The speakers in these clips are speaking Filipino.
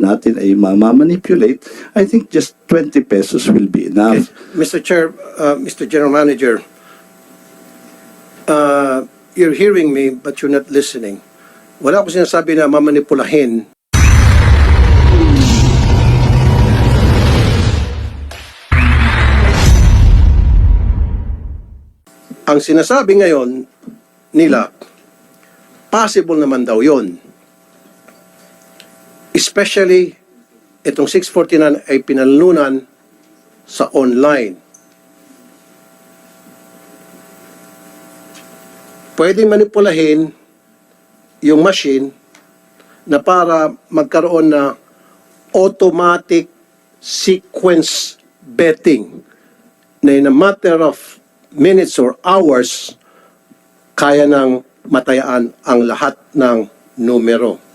natin ay mamamanipulate, I think just 20 pesos will be enough. Mr. Chair, uh, Mr. General Manager, uh, you're hearing me but you're not listening. Wala ko sinasabi na mamanipulahin. Ang sinasabi ngayon nila, possible naman daw yon. Especially, itong 649 ay pinalunan sa online. Pwedeng manipulahin yung machine na para magkaroon na automatic sequence betting na in a matter of minutes or hours kaya nang matayaan ang lahat ng numero.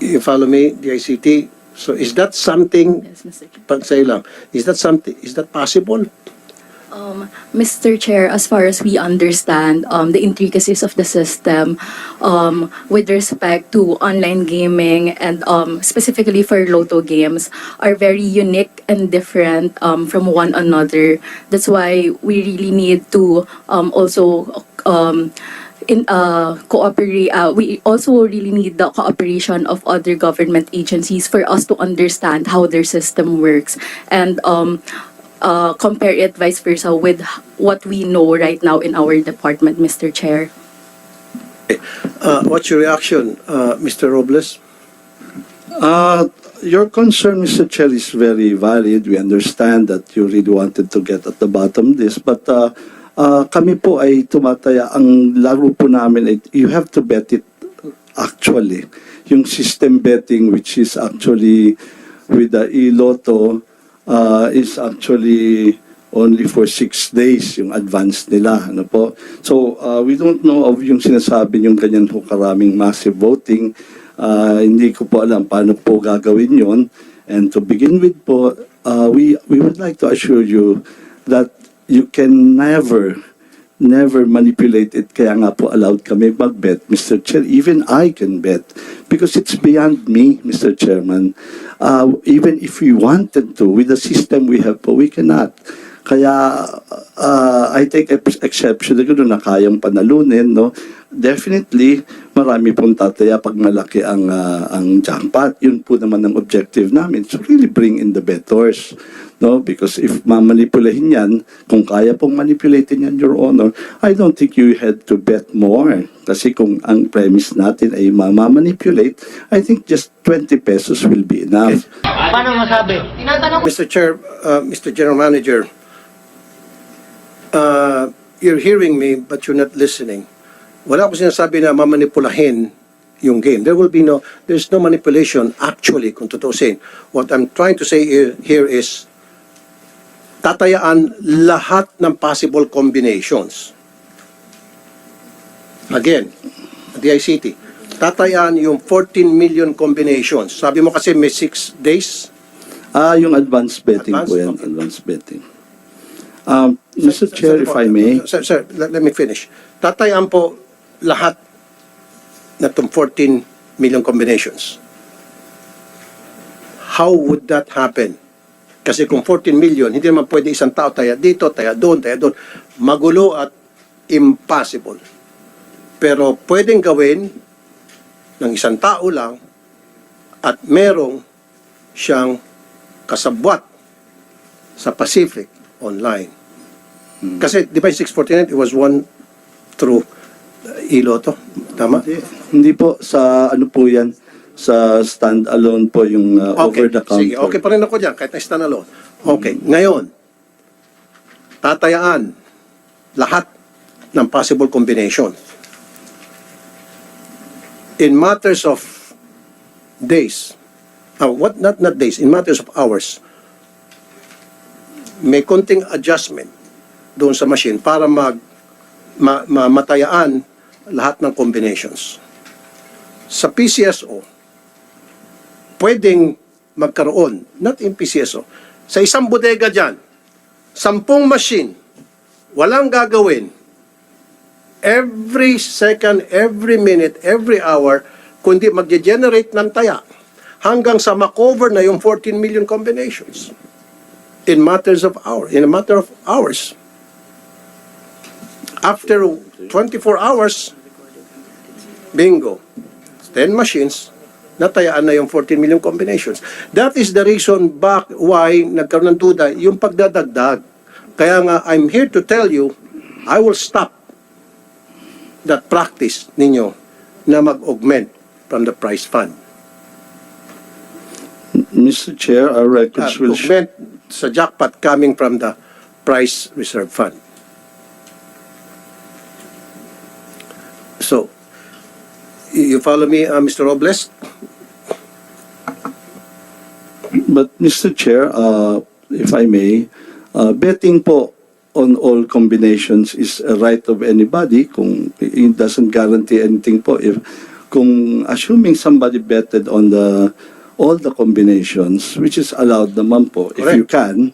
You follow me, DICT? So is that something Yes, Mr. Chair. pag sa'yo lang, is that something, is that possible? Um, Mr. Chair, as far as we understand um, the intricacies of the system um, with respect to online gaming and um, specifically for Lotto games are very unique and different um, from one another. That's why we really need to um, also um, in uh, cooperate. Uh, we also really need the cooperation of other government agencies for us to understand how their system works and um, uh, compare it vice versa with what we know right now in our department, Mr. Chair. Uh, what's your reaction, uh, Mr. Robles? Uh, your concern, Mr. Chair, is very valid. We understand that you really wanted to get at the bottom of this. But uh, uh, kami po ay tumataya. Ang laro po namin you have to bet it actually. Yung system betting which is actually with the e-lotto uh, is actually only for six days yung advance nila. Ano po? So, uh, we don't know of yung sinasabi yung ganyan po karaming massive voting. Uh, hindi ko po alam paano po gagawin yon. And to begin with po, uh, we, we would like to assure you that you can never never manipulate it. Kaya nga po allowed kami mag-bet, Mr. Chair. Even I can bet because it's beyond me, Mr. Chairman. Uh, even if we wanted to, with the system we have po, we cannot. Kaya uh, I take ex- exception na gano'n na kayang panalunin, no? Definitely, marami pong tataya pag malaki ang, uh, ang jackpot. Yun po naman ang objective namin. So really bring in the bettors. No? Because if mamanipulahin yan, kung kaya pong manipulatin yan, Your Honor, I don't think you had to bet more. Kasi kung ang premise natin ay mamamanipulate, I think just 20 pesos will be enough. Paano masabi? Mr. Chair, uh, Mr. General Manager, uh, you're hearing me but you're not listening. Wala ko sinasabi na mamanipulahin yung game. There will be no, there's no manipulation actually, kung tutusin. What I'm trying to say here, is, tatayaan lahat ng possible combinations. Again, DICT, tatayaan yung 14 million combinations. Sabi mo kasi may 6 days, Ah, yung advance betting Advance? po yan, Okay. advance betting. Um, Mr. Chair, if I may, Sir, sir let, let me finish. Tatayaan po lahat na itong 14 million combinations. How would that happen? Kasi kung 14 million, hindi naman pwede isang tao taya dito, taya doon, taya doon. Magulo at impossible. Pero pwedeng gawin ng isang tao lang at merong siyang kasabwat sa Pacific online. Kasi, di ba yung 649, it was one through uh, Iloto. Tama? hindi, hindi po sa ano po yan, sa stand-alone po yung uh, over the counter. Sige, okay pa rin ako dyan, kahit na standalone. Okay, ngayon, tatayaan lahat ng possible combination. In matters of days, uh, what not not days, in matters of hours, may konting adjustment doon sa machine para mag ma, mamatayaan lahat ng combinations. Sa PCSO, pwedeng magkaroon, not in PCSO, sa isang bodega dyan, sampung machine, walang gagawin, every second, every minute, every hour, kundi magge-generate ng taya hanggang sa makover na yung 14 million combinations in matters of hours, in a matter of hours. After 24 hours, bingo, 10 machines, natayaan na yung 14 million combinations. That is the reason back why nagkaroon ng duda yung pagdadagdag. Kaya nga, I'm here to tell you, I will stop that practice ninyo na mag-augment from the price fund. Mr. Chair, our Uh, records will show. augment sa jackpot coming from the price reserve fund. So, y- you follow me, uh, Mr. Robles? But Mr. Chair, uh, if I may, uh, betting po on all combinations is a right of anybody kung it doesn't guarantee anything po if kung assuming somebody betted on the all the combinations which is allowed naman po if you can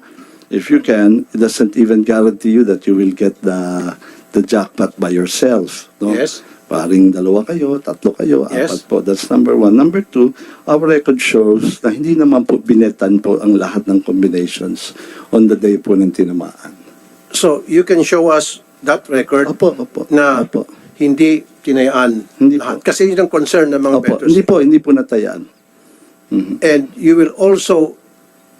if you can it doesn't even guarantee you that you will get the the jackpot by yourself no Yes. Paring dalawa kayo, tatlo kayo, Yes. apat po. That's number one. Number two, our record shows na hindi naman po binetan po ang lahat ng combinations on the day po ng tinamaan. So, you can show us that record Opo, opo. na Opo. hindi tinayaan Hindi lahat. po. Kasi yun ang concern ng mga Opo. bettors. Hindi po, hindi po natayaan. And you will also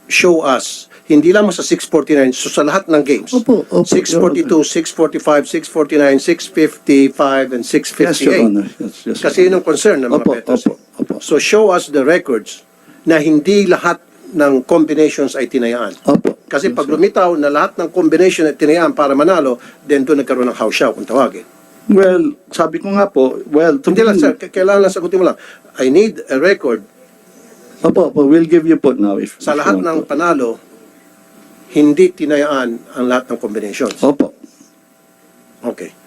show us, hindi lamang sa 649, so sa lahat ng games. Opo, opo, 642, 645, 649, 655, and Yes, 658. Your Honor. Yes, yes, Kasi yun ang concern ng mga Opo, bettors. opo, opo. So show us the records na hindi lahat ng combinations ay tinayaan. Opo. Kasi Yes, pag lumitaw na lahat ng combination ay tinayaan para manalo, then doon nagkaroon ng house show kung tawagin. Well, sabi ko nga po, well, to Hindi lang sir, k- kailangan lang sagutin mo lang. I need a record Opo, opo, we'll give you po now if sa if you lahat want ng po. panalo, hindi tinayaan ang lahat ng combinations. Opo. Okay.